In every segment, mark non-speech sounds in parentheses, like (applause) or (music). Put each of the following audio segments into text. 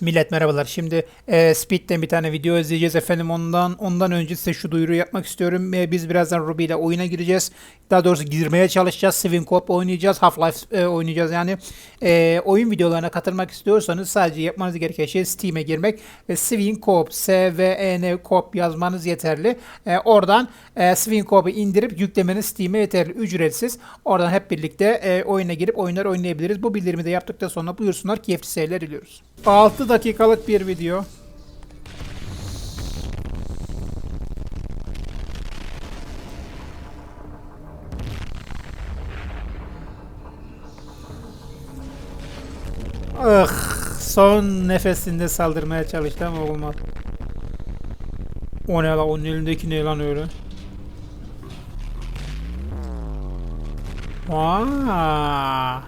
Millet merhabalar. Şimdi e, Speed'den bir tane video izleyeceğiz efendim. Ondan ondan önce size şu duyuru yapmak istiyorum. E, biz birazdan Ruby ile oyuna gireceğiz. Daha doğrusu girmeye çalışacağız. Swing Co-op oynayacağız. Half-Life e, oynayacağız. Yani e, oyun videolarına katılmak istiyorsanız sadece yapmanız gereken şey Steam'e girmek ve Swing Co-op S-V-E-N Co-op yazmanız yeterli. E, oradan e, Swing Co-op'u indirip yüklemeniz Steam'e yeterli. Ücretsiz. Oradan hep birlikte e, oyuna girip oyunlar oynayabiliriz. Bu bildirimi de yaptıktan sonra buyursunlar keyifli seyirler diliyoruz. 6 dakikalık bir video. Ah, son nefesinde saldırmaya çalıştı ama olmadı. O ne lan? Onun elindeki ne lan öyle? Vaa.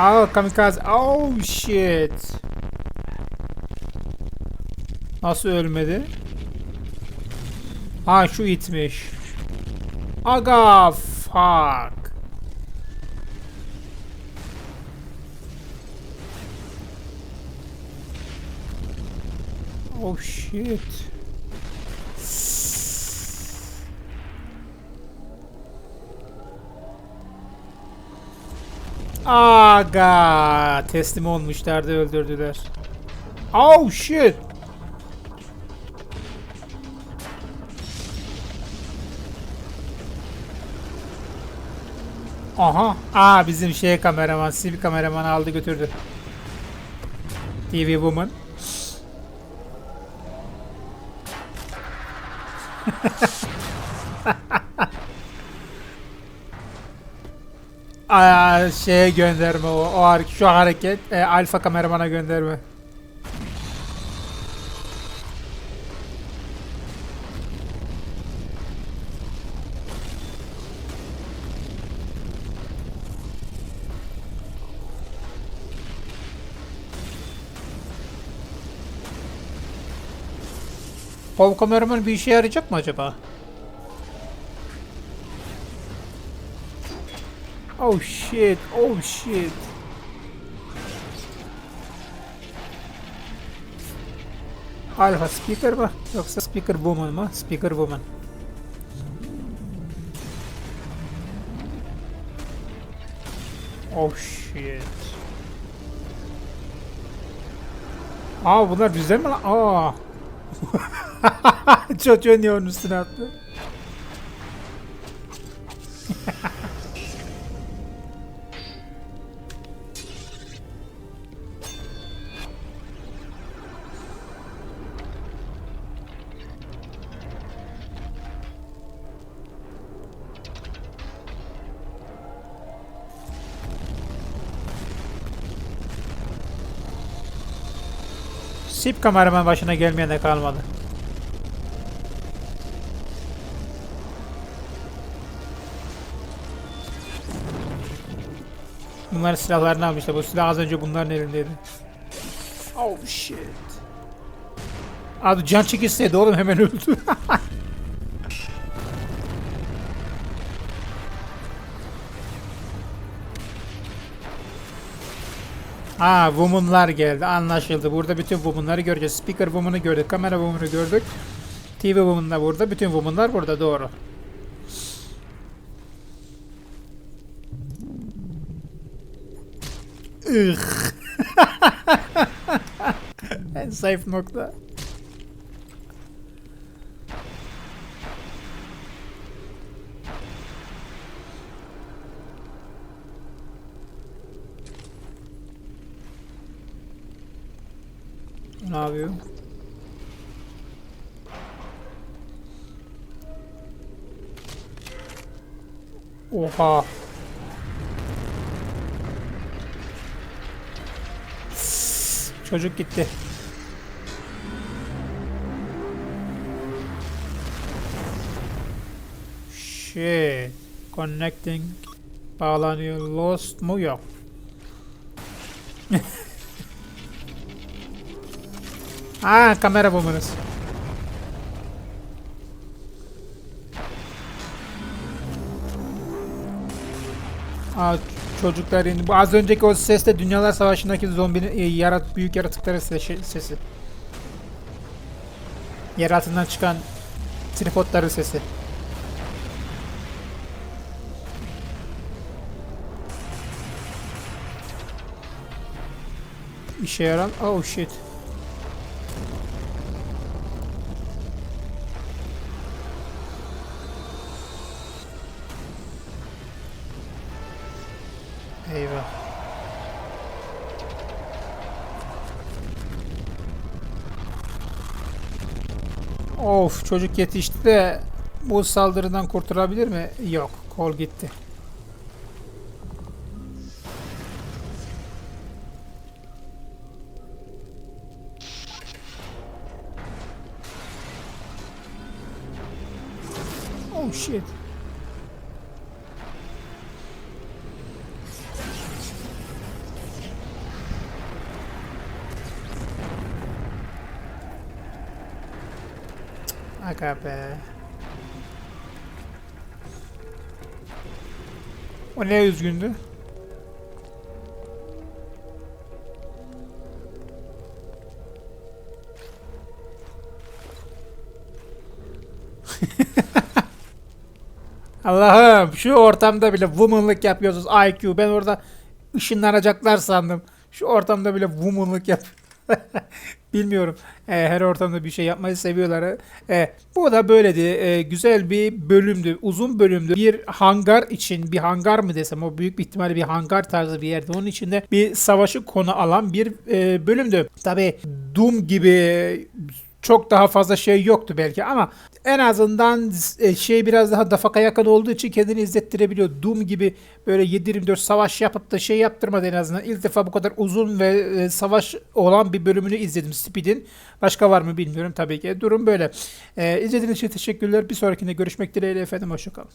Oh, kamikaze. Oh shit. Nasıl ölmedi? Ha şu itmiş. Aga fuck. Oh shit. Aga teslim olmuşlardı öldürdüler. Oh shit. Aha. Aa bizim şey kameraman, sivil kameraman aldı götürdü. TV Woman. (laughs) Aa, şeye gönderme o. O hareket, şu hareket e, alfa kameramana gönderme. Pov kameraman bir işe yarayacak mı acaba? Oh shit, oh shit. Alpha speaker mı? Yoksa speaker woman mı? Speaker woman. Oh shit. Aa bunlar bizden mi lan? Aa. (laughs) Çocuğun niye üstüne attı? Sip kameraman başına gelmeyen de kalmadı. Bunlar silahlarını almışlar. Bu silah az önce bunların elindeydi. Oh shit. Abi can çekilseydi oğlum hemen öldü. (laughs) Aa woman'lar geldi anlaşıldı. Burada bütün woman'ları göreceğiz. Speaker woman'ı gördük. Kamera woman'ı gördük. TV woman da burada. Bütün woman'lar burada doğru. Ugh. (laughs) en zayıf nokta. Ne yapıyor? Oha. Çocuk gitti. Shit. Connecting. Bağlanıyor. Lost mu? Yok. (laughs) Ah, A, kamera bulmanız. Aa, ah, çocuklar yani bu az önceki o ses de Dünyalar Savaşı'ndaki zombinin e, yarat büyük yaratıkların sesi. sesi. Yer altından çıkan tripodların sesi. İşe yarar. Oh shit. Eyvah. Of çocuk yetişti de bu saldırıdan kurtulabilir mi? Yok. Kol gitti. Oh shit. Aga be. O ne üzgündü? (laughs) Allah'ım şu ortamda bile womanlık yapıyorsunuz IQ. Ben orada ışınlanacaklar sandım. Şu ortamda bile womanlık yap. (laughs) Bilmiyorum. Ee, her ortamda bir şey yapmayı seviyorlar. Ee, bu da böyledi. Ee, güzel bir bölümdü. Uzun bölümdü. Bir hangar için bir hangar mı desem o büyük bir ihtimalle bir hangar tarzı bir yerdi. Onun içinde bir savaşı konu alan bir e, bölümdü. Tabi Doom gibi çok daha fazla şey yoktu belki ama en azından e, şey biraz daha dafaka yakın olduğu için kendini izlettirebiliyor. Doom gibi böyle 7-24 savaş yapıp da şey yaptırmadı en azından. İlk defa bu kadar uzun ve e, savaş olan bir bölümünü izledim Speed'in. Başka var mı bilmiyorum tabii ki. Durum böyle. E, izlediğiniz için teşekkürler. Bir sonrakinde görüşmek dileğiyle efendim. Hoşçakalın.